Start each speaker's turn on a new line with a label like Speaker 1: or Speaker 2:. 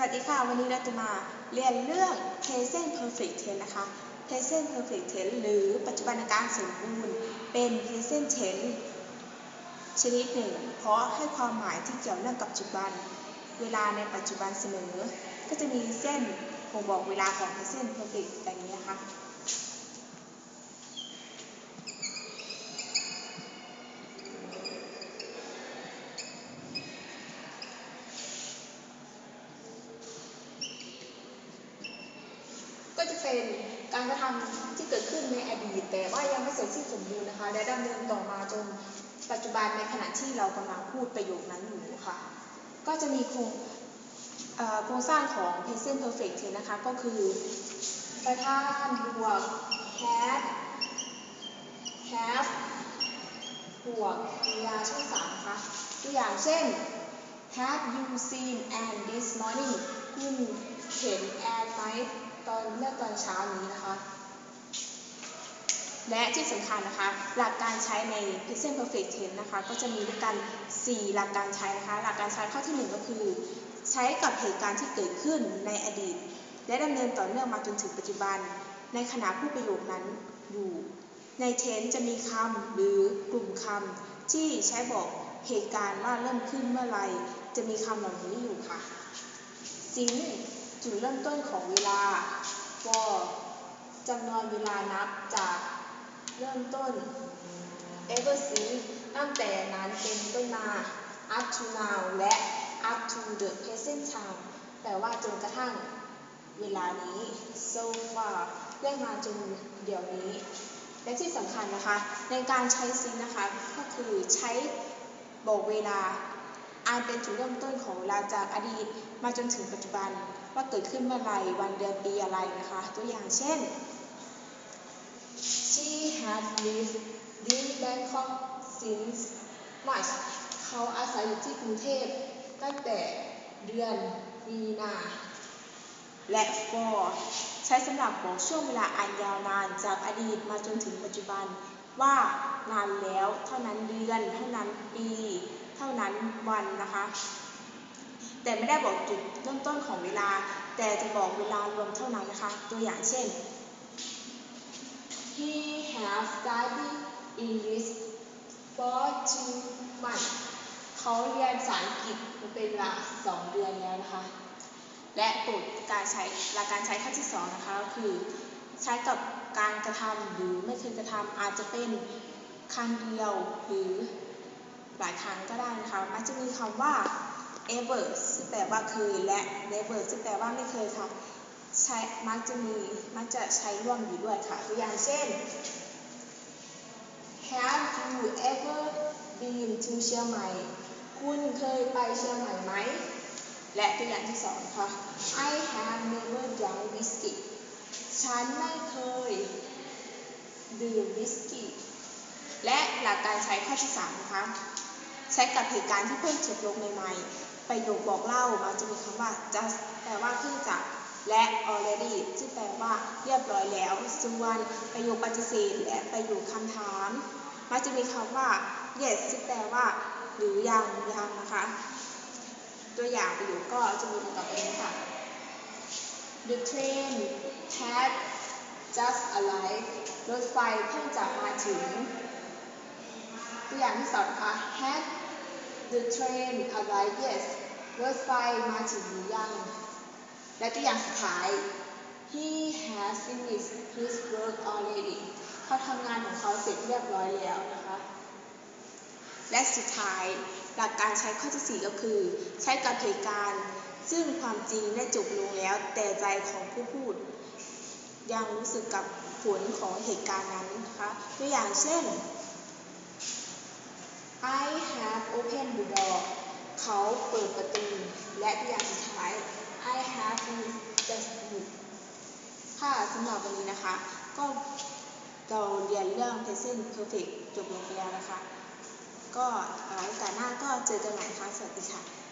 Speaker 1: วัสดีค่ะ วันนี้เราจะมาเรียนเรื่อง present perfect tense นะคะ present perfect tense หรือปัจจุบันการสมบูรณ์ เป็น present tense ชนิดหนึ่ง เพราะให้ความหมายที่เกี่ยวเนื่องกับปัจจุบัน เวลาในปัจจุบันเสมอ ก็จะมีเส้นบ่งบอกเวลาของ present perfect ดังนี้นะคะ เป็นการกระทำที่เกิดขึ้นในอดีต แต่ว่ายังไม่เสร็จสิ้นสมบูรณ์นะคะ และดำเนินต่อมาจนปัจจุบันในขณะที่เรากำลังพูดประโยคนั้นอยู่ค่ะ ก็จะมีโครงโครงสร้างของ present perfect tense นะคะ ก็คือประธานบวก had have บวกกริยาช่องสามนะคะตัวอย่างเช่น Have you seen Anne this morning คุณเห็นแอนไหม ตอนเมื่อตอนเช้านี้นะคะ และที่สำคัญนะคะ หลักการใช้ใน present perfect tense นะคะ ก็จะมีด้วยกัน 4 หลักการใช้นะคะ หลักการใช้ข้อทีหนึ่1 ก็คือ ใช้กับเหตุการณ์ที่เกิดขึ้นในอดีต และดำเนินต่อเนื่องมาจนถึงปัจจุบัน ในขณะพูดประโยคนั้นอยู่ในเทนจะมีคำหรือกลุ่มคำที่ใช้บอกเหตุการณ์ว่าเริ่มขึ้นเมื่อไร จะมีคำเหล่านี้อยู่ค่ะซิน จุดเริ่มต้นของเวลา for จำนวนเวลานับจากเริ่มต้น ever since ตั้งแต่นั้นเป็นต้นมา up to now และ up to the present time แปลว่าจนกระทั่งเวลานี้ so far เรียกมาจนเดี๋ยวนี้ และที่สำคัญนะคะ ในการใช้ซินนะคะ ก็คือใช้บอกเวลาอันเป็นจุดเริ่มต้นของเวลาจากอดีตมาจนถึงปัจจุบัน ว่าเกิดขึ้นเมื่อไหร่วันเดือนปีอะไรนะคะ ตัวอย่างเช่น She had lived in Bangkok since March เขาอาศัยอยู่ที่กรุงเทพตั้งแต่เดือนมีนาและ for ใช้สำหรับบอกช่วงเวลาอันยาวนานจากอดีตมาจนถึงปัจจุบัน ว่านานแล้วเท่านั้นเดือน เท่านั้นปี เท่านั้นวันนะคะ แต่ไม่ได้บอกจุดเริ่มต้นของเวลา แต่จะบอกเวลารวมเท่านั้นนะคะ ตัวอย่างเช่น He has studied English for two months เขาเรียนภาษาอังกฤษมาเป็นเวลาสองเดือนแล้วนะคะ และกฎการใช้หลักการใช้ข้อที่สองนะคะก็คือใช้กับการกระทำหรือไม่เคยกระทำอาจจะเป็นครั้งเดียวหรือหลายครั้งก็ได้นะคะ มันจะมีคำว่า ever ซึ่งแปลว่าเคยและ never ซึ่งแปลว่าไม่เคยค่ะ ใช้มักจะมีมักจะใช้ร่วมอยู่ด้วยค่ะตัวอย่างเช่น Have you ever been to เชียงใหม่ คุณเคยไปเชียงใหม่ไหม และตัวอย่างที่สองค่ะ I have never drunk whiskey ฉันไม่เคยดื่มวิสกี้ และหลักการใช้ข้อที่สามนะคะ ใช้กับเหตุการณ์ที่เพิ่งจบลงใหม่ๆประโยคบอกเล่ามันจะมีคำว่า just แปลว่าเพิ่งจะและ already ซึ่งแปลว่าเรียบร้อยแล้วส่วนประโยคปฏิเสธ และประโยคคำถามมันจะมีคำว่า yes ซึ่งแปลว่า หรือยังยังนะคะ ตัวอย่างประโยคก็จะมีดังต่อไปนี้ค่ะ The train had just arrived รถไฟเพิ่งจะมาถึง ตัวอย่างที่สองค่ะ h the train arrived yes รถไฟมาถึงหรือยังและตัวอย่างสุดท้าย He has finished his work already เขาทำงานของเขาเสร็จเรียบร้อยแล้วนะคะ และสุดท้ายหลักการใช้ข้อที่ 4 ก็คือ ใช้กับเหตุการณ์ซึ่งความจริงได้จบลงแล้ว แต่ใจของผู้พูด ยังรู้สึกกับผลของเหตุการณ์นั้นนะคะตัวอย่างเช่น I have opened the door เขาเปิดประตูและอย่างสุดท้าย I have the book ค่ะสำหรับวันนี้นะคะ ก็เราเรียนเรื่อง present perfect จบลงไปแล้วนะคะ ก็โอกาสหน้าก็เจอกันใหม่ค่ะ สวัสดีค่ะ